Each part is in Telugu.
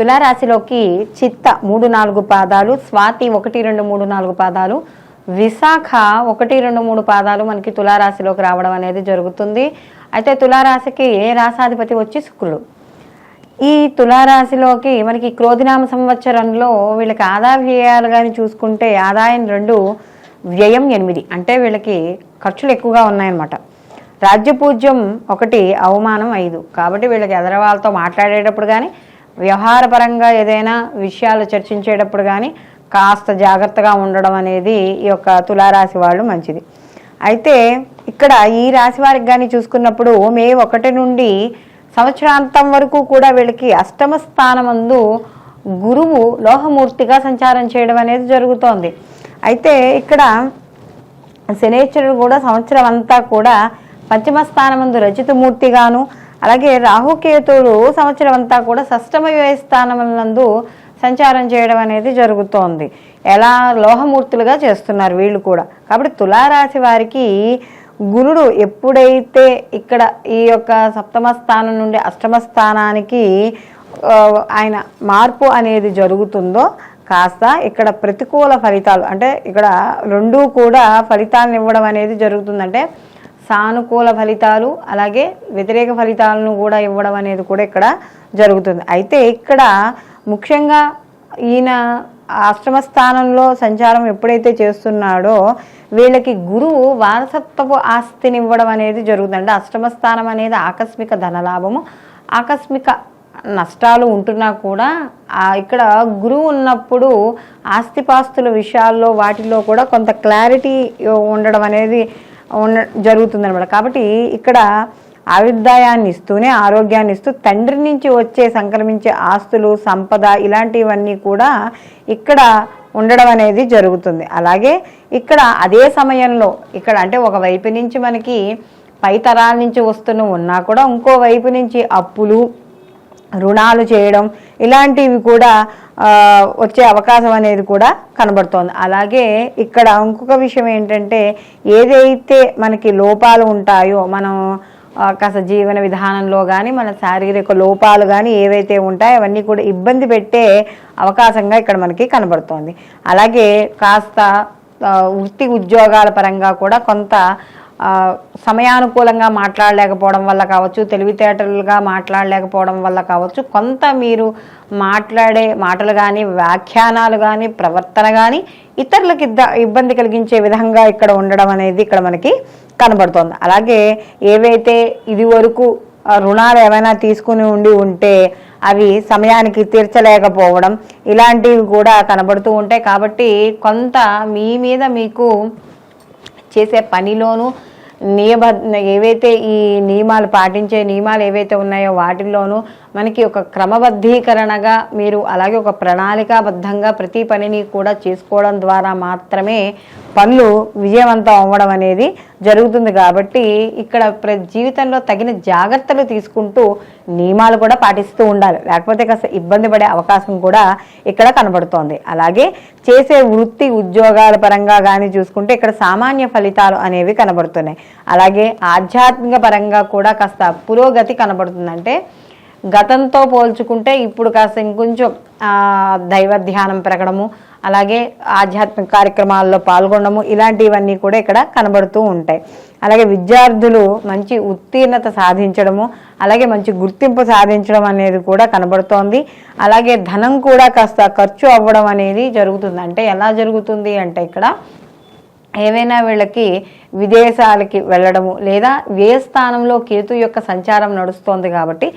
తులారాశిలోకి చిత్త మూడు నాలుగు పాదాలు స్వాతి ఒకటి రెండు మూడు నాలుగు పాదాలు విశాఖ ఒకటి రెండు మూడు పాదాలు మనకి తులారాశిలోకి రావడం అనేది జరుగుతుంది. అయితే తులారాశికి ఏ రాసాధిపతి వచ్చి శుక్రుడు? ఈ తులారాశిలోకి మనకి క్రోధినామ సంవత్సరంలో వీళ్ళకి ఆదా వ్యయాలు కానీ చూసుకుంటే ఆదాయం రెండు వ్యయం ఎనిమిది. అంటే వీళ్ళకి ఖర్చులు ఎక్కువగా ఉన్నాయన్నమాట. రాజ్యపూజ్యం ఒకటి అవమానం ఐదు. కాబట్టి వీళ్ళకి ఎదరవాళ్ళతో మాట్లాడేటప్పుడు కానీ వ్యవహారపరంగా ఏదైనా విషయాలు చర్చించేటప్పుడు కానీ కాస్త జాగ్రత్తగా ఉండడం అనేది ఈ యొక్క తులారాశి వాళ్ళు మంచిది. అయితే ఇక్కడ ఈ రాశి వారికి కానీ చూసుకున్నప్పుడు మే ఒకటి నుండి సంవత్సరాంతం వరకు కూడా వీళ్ళకి అష్టమ స్థానమందు గురువు లోహమూర్తిగా సంచారం చేయడం అనేది జరుగుతోంది. అయితే ఇక్కడ శనేశ్వరుడు కూడా సంవత్సరం అంతా కూడా పంచమ స్థానమందు రచితమూర్తిగాను అలాగే రాహుకేతువులు సంవత్సరం అంతా కూడా సష్టమ వ్యయ స్థానములందు సంచారం చేయడం అనేది జరుగుతోంది. ఎలా? లోహమూర్తులుగా చేస్తున్నారు వీళ్ళు కూడా. కాబట్టి తులారాశి వారికి గురుడు ఎప్పుడైతే ఇక్కడ ఈ యొక్క సప్తమ స్థానం నుండి అష్టమ స్థానానికి ఆయన మార్పు అనేది జరుగుతుందో కాస్త ఇక్కడ ప్రతికూల ఫలితాలు అంటే ఇక్కడ రెండూ కూడా ఫలితాలను ఇవ్వడం అనేది జరుగుతుందంటే సానుకూల ఫలితాలు అలాగే వ్యతిరేక ఫలితాలను కూడా ఇవ్వడం అనేది కూడా ఇక్కడ జరుగుతుంది. అయితే ఇక్కడ ముఖ్యంగా ఈయన అష్టమ స్థానంలో సంచారం ఎప్పుడైతే చేస్తున్నాడో వీళ్ళకి గురువు వారసత్వపు ఆస్తినివ్వడం అనేది జరుగుతుంది అంటే అష్టమ స్థానం అనేది ఆకస్మిక ధనలాభము ఆకస్మిక నష్టాలు ఉంటున్నా కూడా ఇక్కడ గురువు ఉన్నప్పుడు ఆస్తిపాస్తుల విషయాల్లో వాటిలో కూడా కొంత క్లారిటీ ఉండడం అనేది ఉండ జరుగుతుందనమాట కాబట్టి ఇక్కడ ఆయుర్దాయాన్ని ఇస్తూనే ఆరోగ్యాన్ని ఇస్తూ తండ్రి నుంచి వచ్చే సంక్రమించే ఆస్తులు సంపద ఇలాంటివన్నీ కూడా ఇక్కడ ఉండడం అనేది జరుగుతుంది. అలాగే ఇక్కడ అదే సమయంలో ఇక్కడ అంటే ఒక వైపు నుంచి మనకి పై తరాల నుంచి వస్తున్న ఉన్నా కూడా ఇంకో వైపు నుంచి అప్పులు రుణాలు చేయడం ఇలాంటివి కూడా వచ్చే అవకాశం అనేది కూడా కనబడుతోంది. అలాగే ఇక్కడ ఇంకొక విషయం ఏంటంటే ఏదైతే మనకి లోపాలు ఉంటాయో మనం కాస్త జీవన విధానంలో కానీ మన శారీరక లోపాలు కానీ ఏవైతే ఉంటాయో అవన్నీ కూడా ఇబ్బంది పెట్టే అవకాశంగా ఇక్కడ మనకి కనబడుతోంది. అలాగే కాస్త వృత్తి ఉద్యోగాల పరంగా కూడా కొంత సమయానుకూలంగా మాట్లాడలేకపోవడం వల్ల కావచ్చు తెలివితేటలుగా మాట్లాడలేకపోవడం వల్ల కావచ్చు కొంత మీరు మాట్లాడే మాటలు కానీ వ్యాఖ్యానాలు కానీ ప్రవర్తన కానీ ఇతరులకు ఇబ్బంది కలిగించే విధంగా ఇక్కడ ఉండడం అనేది ఇక్కడ మనకి కనబడుతోంది. అలాగే ఏవైతే ఇది వరకు రుణాలు ఏమైనా తీసుకుని ఉండి ఉంటే అవి సమయానికి తీర్చలేకపోవడం ఇలాంటివి కూడా కనబడుతూ ఉంటాయి. కాబట్టి కొంత మీ మీద మీకు చేసే పనిలోనూ నియబద్ధ ఏవైతే ఈ నియమాలు పాటించే నియమాలు ఏవైతే ఉన్నాయో వాటిల్లోనూ మనకి ఒక క్రమబద్ధీకరణగా మీరు అలాగే ఒక ప్రణాళికాబద్ధంగా ప్రతి పనిని కూడా చేసుకోవడం ద్వారా మాత్రమే పనులు విజయవంతం అవ్వడం అనేది జరుగుతుంది కాబట్టి ఇక్కడ ప్ర జీవితంలో తగిన జాగ్రత్తలు తీసుకుంటూ నియమాలు కూడా పాటిస్తూ ఉండాలి. లేకపోతే కాస్త ఇబ్బంది పడే అవకాశం కూడా ఇక్కడ కనబడుతోంది. అలాగే చేసే వృత్తి ఉద్యోగాల పరంగా కానీ చూసుకుంటే ఇక్కడ సామాన్య ఫలితాలు అనేవి కనబడుతున్నాయి. అలాగే ఆధ్యాత్మిక పరంగా కూడా కాస్త పురోగతి కనబడుతుందంటే గతంతో పోల్చుకుంటే ఇప్పుడు కాస్త ఇంకొంచెం దైవ ధ్యానం పెరగడము అలాగే ఆధ్యాత్మిక కార్యక్రమాల్లో పాల్గొనడము ఇలాంటివన్నీ కూడా ఇక్కడ కనబడుతూ ఉంటాయి. అలాగే విద్యార్థులు మంచి ఉత్తీర్ణత సాధించడము అలాగే మంచి గుర్తింపు సాధించడం అనేది కూడా కనబడుతోంది. అలాగే ధనం కూడా కాస్త ఖర్చు అవ్వడం అనేది జరుగుతుంది. అంటే ఎలా జరుగుతుంది అంటే ఇక్కడ ఏవైనా వీళ్ళకి విదేశాలకి వెళ్ళడము లేదా వ్యయ స్థానంలో కేతు యొక్క సంచారం నడుస్తోంది కాబట్టి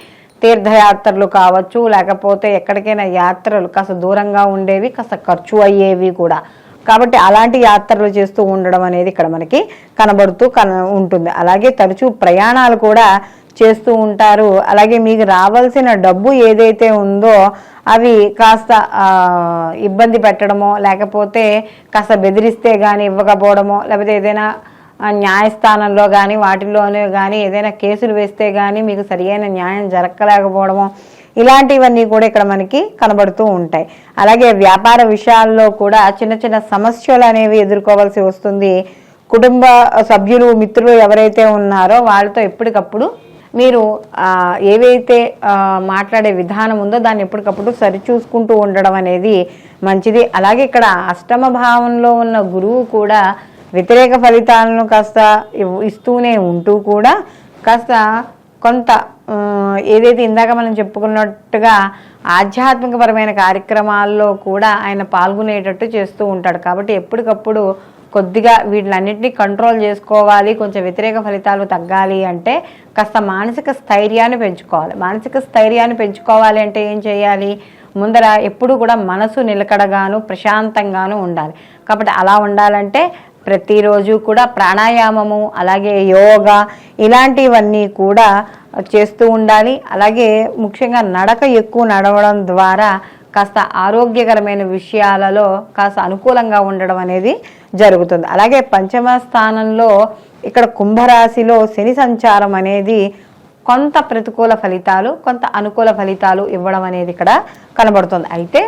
తీర్థయాత్రలు కావచ్చు లేకపోతే ఎక్కడికైనా యాత్రలు కాస్త దూరంగా ఉండేవి కాస్త ఖర్చు అయ్యేవి కూడా. కాబట్టి అలాంటి యాత్రలు చేస్తూ ఉండడం అనేది ఇక్కడ మనకి కనబడుతూ కన ఉంటుంది. అలాగే తరచూ ప్రయాణాలు కూడా చేస్తూ ఉంటారు. అలాగే మీకు రావాల్సిన డబ్బు ఏదైతే ఉందో అవి కాస్త ఇబ్బంది పెట్టడమో లేకపోతే కాస్త బెదిరిస్తే కానీ ఇవ్వకపోవడమో లేకపోతే ఏదైనా న్యాయస్థానంలో కానీ వాటిల్లోనే కానీ ఏదైనా కేసులు వేస్తే కానీ మీకు సరియైన న్యాయం జరగలేకపోవడమో ఇలాంటివన్నీ కూడా ఇక్కడ మనకి కనబడుతూ ఉంటాయి. అలాగే వ్యాపార విషయాల్లో కూడా చిన్న చిన్న సమస్యలు అనేవి ఎదుర్కోవాల్సి వస్తుంది. కుటుంబ సభ్యులు మిత్రులు ఎవరైతే ఉన్నారో వాళ్ళతో ఎప్పటికప్పుడు మీరు ఏవైతే మాట్లాడే విధానం ఉందో దాన్ని ఎప్పటికప్పుడు సరిచూసుకుంటూ ఉండడం అనేది మంచిది. అలాగే ఇక్కడ అష్టమ భావంలో ఉన్న గురువు కూడా వ్యతిరేక ఫలితాలను కాస్త ఇస్తూనే ఉంటూ కూడా కాస్త కొంత ఏదైతే ఇందాక మనం చెప్పుకున్నట్టుగా ఆధ్యాత్మికపరమైన కార్యక్రమాల్లో కూడా ఆయన పాల్గొనేటట్టు చేస్తూ ఉంటాడు. కాబట్టి ఎప్పటికప్పుడు కొద్దిగా వీటిలన్నింటినీ కంట్రోల్ చేసుకోవాలి కొంచెం వ్యతిరేక ఫలితాలు తగ్గాలి అంటే కాస్త మానసిక స్థైర్యాన్ని పెంచుకోవాలి. మానసిక స్థైర్యాన్ని పెంచుకోవాలి అంటే ఏం చేయాలి? ముందర ఎప్పుడు కూడా మనసు నిలకడగాను ప్రశాంతంగాను ఉండాలి. కాబట్టి అలా ఉండాలంటే ప్రతిరోజు కూడా ప్రాణాయామము అలాగే యోగా ఇలాంటివన్నీ కూడా చేస్తూ ఉండాలి. అలాగే ముఖ్యంగా నడక ఎక్కువ నడవడం ద్వారా కాస్త ఆరోగ్యకరమైన విషయాలలో కాస్త అనుకూలంగా ఉండడం అనేది జరుగుతుంది. అలాగే పంచమ స్థానంలో ఇక్కడ కుంభరాశిలో శని సంచారం అనేది కొంత ప్రతికూల ఫలితాలు కొంత అనుకూల ఫలితాలు ఇవ్వడం అనేది ఇక్కడ కనబడుతుంది. అయితే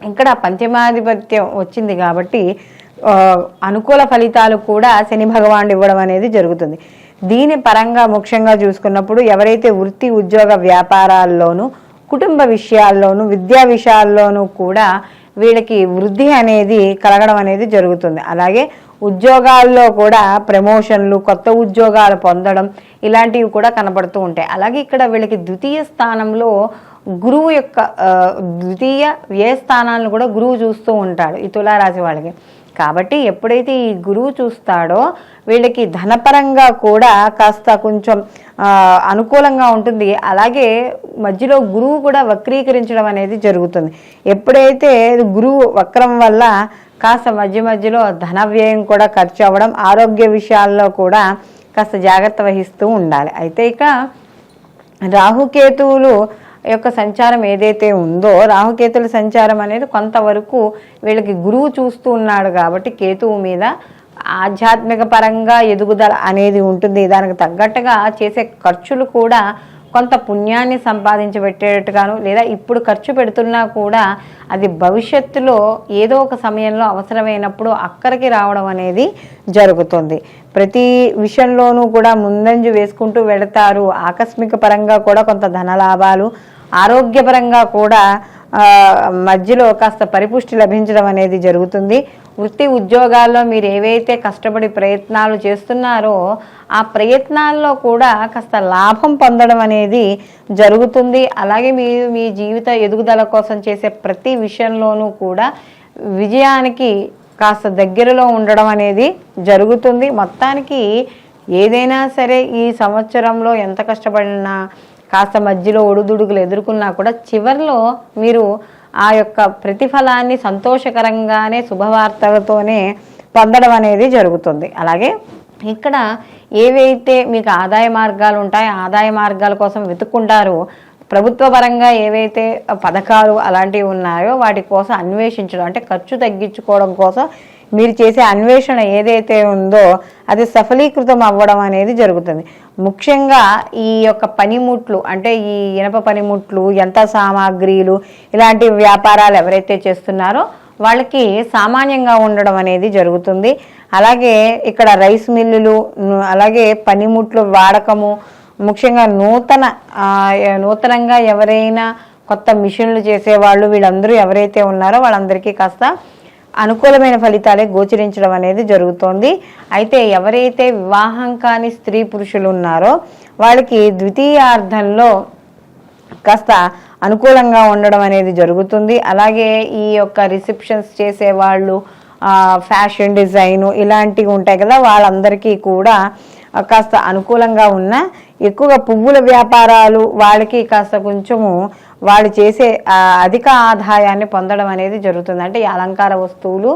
ఇక్కడ పంచమాధిపత్యం వచ్చింది కాబట్టి అనుకూల ఫలితాలు కూడా శని భగవానుడు ఇవ్వడం అనేది జరుగుతుంది. దీని పరంగా ముఖ్యంగా చూసుకున్నప్పుడు ఎవరైతే వృత్తి ఉద్యోగ వ్యాపారాల్లోనూ కుటుంబ విషయాల్లోనూ విద్యా విషయాల్లోనూ కూడా వీళ్ళకి వృద్ధి అనేది కలగడం అనేది జరుగుతుంది. అలాగే ఉద్యోగాల్లో కూడా ప్రమోషన్లు కొత్త ఉద్యోగాలు పొందడం ఇలాంటివి కూడా కనబడుతూ ఉంటాయి. అలాగే ఇక్కడ వీళ్ళకి ద్వితీయ స్థానంలో గురువు యొక్క ద్వితీయ వ్యయ స్థానాలను కూడా గురువు చూస్తూ ఉంటాడు ఈ తులారాశి వాళ్ళకి. కాబట్టి ఎప్పుడైతే ఈ గురువు చూస్తాడో వీళ్ళకి ధనపరంగా కూడా కాస్త కొంచెం అనుకూలంగా ఉంటుంది. అలాగే మధ్యలో గురువు కూడా వక్రీకరించడం అనేది జరుగుతుంది. ఎప్పుడైతే గురువు వక్రం వల్ల కాస్త మధ్య మధ్యలో ధన వ్యయం కూడా ఖర్చు అవ్వడం ఆరోగ్య విషయాల్లో కూడా కాస్త జాగ్రత్త వహిస్తూ ఉండాలి. అయితే ఇక రాహుకేతువులు యొక్క సంచారం ఏదైతే ఉందో రాహుకేతుల సంచారం అనేది కొంతవరకు వీళ్ళకి గురువు చూస్తూ ఉన్నాడు కాబట్టి కేతువు మీద ఆధ్యాత్మిక పరంగా ఎదుగుదల అనేది ఉంటుంది. దానికి తగ్గట్టుగా చేసే ఖర్చులు కూడా కొంత పుణ్యాన్ని సంపాదించి పెట్టేటట్టుగాను లేదా ఇప్పుడు ఖర్చు పెడుతున్నా కూడా అది భవిష్యత్తులో ఏదో ఒక సమయంలో అవసరమైనప్పుడు అక్కడికి రావడం అనేది జరుగుతుంది. ప్రతి విషయంలోనూ కూడా ముందంజు వేసుకుంటూ వెళతారు. ఆకస్మిక పరంగా కూడా కొంత ధనలాభాలు ఆరోగ్యపరంగా కూడా మధ్యలో కాస్త పరిపుష్టి లభించడం అనేది జరుగుతుంది. వృత్తి ఉద్యోగాల్లో మీరు ఏవైతే కష్టపడి ప్రయత్నాలు చేస్తున్నారో ఆ ప్రయత్నాల్లో కూడా కాస్త లాభం పొందడం అనేది జరుగుతుంది. అలాగే మీరు మీ జీవిత ఎదుగుదల కోసం చేసే ప్రతి విషయంలోనూ కూడా విజయానికి కాస్త దగ్గరలో ఉండడం అనేది జరుగుతుంది. మొత్తానికి ఏదైనా సరే ఈ సంవత్సరంలో ఎంత కష్టపడినా కాస్త మధ్యలో ఒడుదుడుగులు ఎదుర్కొన్నా కూడా చివరిలో మీరు ఆ యొక్క ప్రతిఫలాన్ని సంతోషకరంగానే శుభవార్తలతోనే పొందడం అనేది జరుగుతుంది. అలాగే ఇక్కడ ఏవైతే మీకు ఆదాయ మార్గాలు ఉంటాయో ఆదాయ మార్గాల కోసం వెతుక్కుంటారో ప్రభుత్వ పరంగా ఏవైతే పథకాలు అలాంటివి ఉన్నాయో వాటి కోసం అన్వేషించడం అంటే ఖర్చు తగ్గించుకోవడం కోసం మీరు చేసే అన్వేషణ ఏదైతే ఉందో అది సఫలీకృతం అవ్వడం అనేది జరుగుతుంది. ముఖ్యంగా ఈ యొక్క పనిముట్లు అంటే ఈ ఇనప పనిముట్లు ఎంత సామాగ్రిలు ఇలాంటి వ్యాపారాలు ఎవరైతే చేస్తున్నారో వాళ్ళకి సామాన్యంగా ఉండడం అనేది జరుగుతుంది. అలాగే ఇక్కడ రైస్ మిల్లులు అలాగే పనిముట్లు వాడకము ముఖ్యంగా నూతన నూతనంగా ఎవరైనా కొత్త మిషన్లు చేసేవాళ్ళు వీళ్ళందరూ ఎవరైతే ఉన్నారో వాళ్ళందరికీ కాస్త అనుకూలమైన ఫలితాలే గోచరించడం అనేది జరుగుతోంది. అయితే ఎవరైతే వివాహం కాని స్త్రీ పురుషులు ఉన్నారో వాళ్ళకి ద్వితీయార్థంలో కాస్త అనుకూలంగా ఉండడం అనేది జరుగుతుంది. అలాగే ఈ యొక్క రిసెప్షన్స్ చేసేవాళ్ళు ఫ్యాషన్ డిజైన్ ఇలాంటివి ఉంటాయి కదా వాళ్ళందరికీ కూడా కాస్త అనుకూలంగా ఉన్న ఎక్కువగా పువ్వుల వ్యాపారాలు వాళ్ళకి కాస్త కొంచెము వాళ్ళు చేసే అధిక ఆదాయాన్ని పొందడం అనేది జరుగుతుంది. అంటే ఈ అలంకార వస్తువులు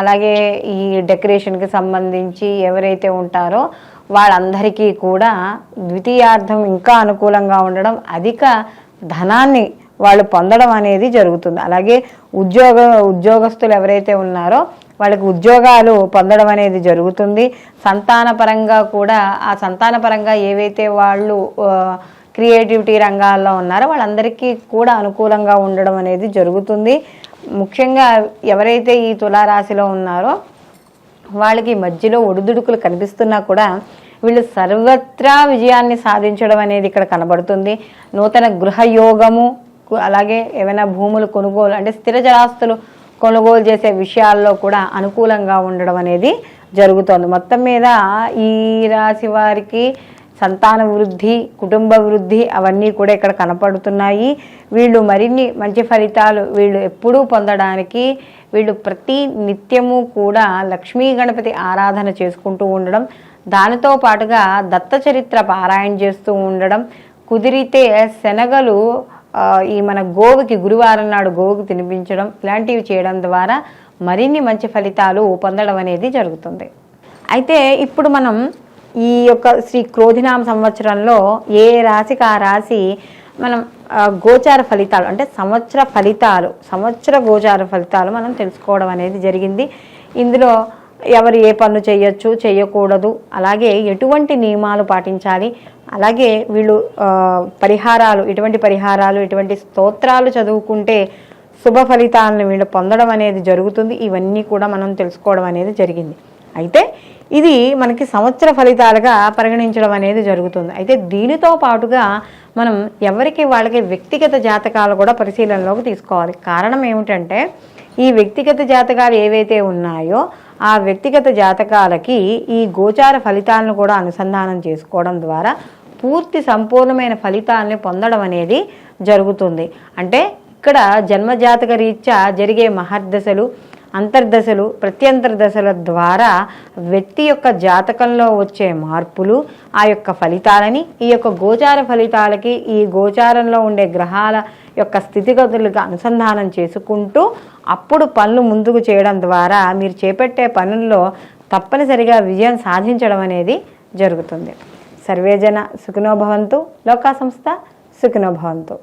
అలాగే ఈ డెకరేషన్కి సంబంధించి ఎవరైతే ఉంటారో వాళ్ళందరికీ కూడా ద్వితీయార్థం ఇంకా అనుకూలంగా ఉండడం అధిక ధనాన్ని వాళ్ళు పొందడం అనేది జరుగుతుంది. అలాగే ఉద్యోగ ఉద్యోగస్తులు ఎవరైతే ఉన్నారో వాళ్ళకి ఉద్యోగాలు పొందడం అనేది జరుగుతుంది. సంతానపరంగా కూడా ఆ సంతానపరంగా ఏవైతే వాళ్ళు క్రియేటివిటీ రంగాల్లో ఉన్నారో వాళ్ళందరికీ కూడా అనుకూలంగా ఉండడం అనేది జరుగుతుంది. ముఖ్యంగా ఎవరైతే ఈ తులారాశిలో ఉన్నారో వాళ్ళకి మధ్యలో ఒడిదుడుకులు కనిపిస్తున్నా కూడా వీళ్ళు సర్వత్రా విజయాన్ని సాధించడం అనేది ఇక్కడ కనబడుతుంది. నూతన గృహయోగము అలాగే ఏమైనా భూములు కొనుగోలు అంటే స్థిర జలాస్తులు కొనుగోలు చేసే విషయాల్లో కూడా అనుకూలంగా ఉండడం అనేది జరుగుతోంది. మొత్తం మీద ఈ రాశి వారికి సంతాన వృద్ధి కుటుంబ వృద్ధి అవన్నీ కూడా ఇక్కడ కనపడుతున్నాయి. వీళ్ళు మరిన్ని మంచి ఫలితాలు వీళ్ళు ఎప్పుడూ పొందడానికి వీళ్ళు ప్రతి నిత్యము కూడా లక్ష్మీ గణపతి ఆరాధన చేసుకుంటూ ఉండడం దానితో పాటుగా దత్త చరిత్ర పారాయణ చేస్తూ ఉండడం కుదిరితే శనగలు ఈ మన గోవుకి గురువారం నాడు గోవుకి తినిపించడం ఇలాంటివి చేయడం ద్వారా మరిన్ని మంచి ఫలితాలు పొందడం అనేది జరుగుతుంది. అయితే ఇప్పుడు మనం ఈ యొక్క శ్రీ క్రోధినామ సంవత్సరంలో ఏ రాశికి ఆ రాశి మనం గోచార ఫలితాలు అంటే సంవత్సర ఫలితాలు సంవత్సర గోచార ఫలితాలు మనం తెలుసుకోవడం అనేది జరిగింది. ఇందులో ఎవరు ఏ పనులు చేయొచ్చు చేయకూడదు అలాగే ఎటువంటి నియమాలు పాటించాలి అలాగే వీళ్ళు పరిహారాలు ఇటువంటి పరిహారాలు ఇటువంటి స్తోత్రాలు చదువుకుంటే శుభ ఫలితాలను వీళ్ళు పొందడం అనేది జరుగుతుంది. ఇవన్నీ కూడా మనం తెలుసుకోవడం అనేది జరిగింది. అయితే ఇది మనకి సంవత్సర ఫలితాలుగా పరిగణించడం అనేది జరుగుతుంది. అయితే దీనితో పాటుగా మనం ఎవరికి వాళ్ళకి వ్యక్తిగత జాతకాలు కూడా పరిశీలనలోకి తీసుకోవాలి. కారణం ఏమిటంటే ఈ వ్యక్తిగత జాతకాలు ఏవైతే ఉన్నాయో ఆ వ్యక్తిగత జాతకాలకి ఈ గోచార ఫలితాలను కూడా అనుసంధానం చేసుకోవడం ద్వారా పూర్తి సంపూర్ణమైన ఫలితాలని పొందడం అనేది జరుగుతుంది. అంటే ఇక్కడ జన్మజాతక రీత్యా జరిగే మహర్దశలు అంతర్దశలు ప్రత్యంతర దశల ద్వారా వ్యక్తి యొక్క జాతకంలో వచ్చే మార్పులు ఆ యొక్క ఫలితాలని ఈ యొక్క గోచార ఫలితాలకి ఈ గోచారంలో ఉండే గ్రహాల యొక్క స్థితిగతులకు అనుసంధానం చేసుకుంటూ అప్పుడు పనులు ముందుకు చేయడం ద్వారా మీరు చేపట్టే పనుల్లో తప్పనిసరిగా విజయం సాధించడం అనేది జరుగుతుంది. సర్వేజన సుఖినో భవంతు లోకా సంస్థ సుఖినో భవంతు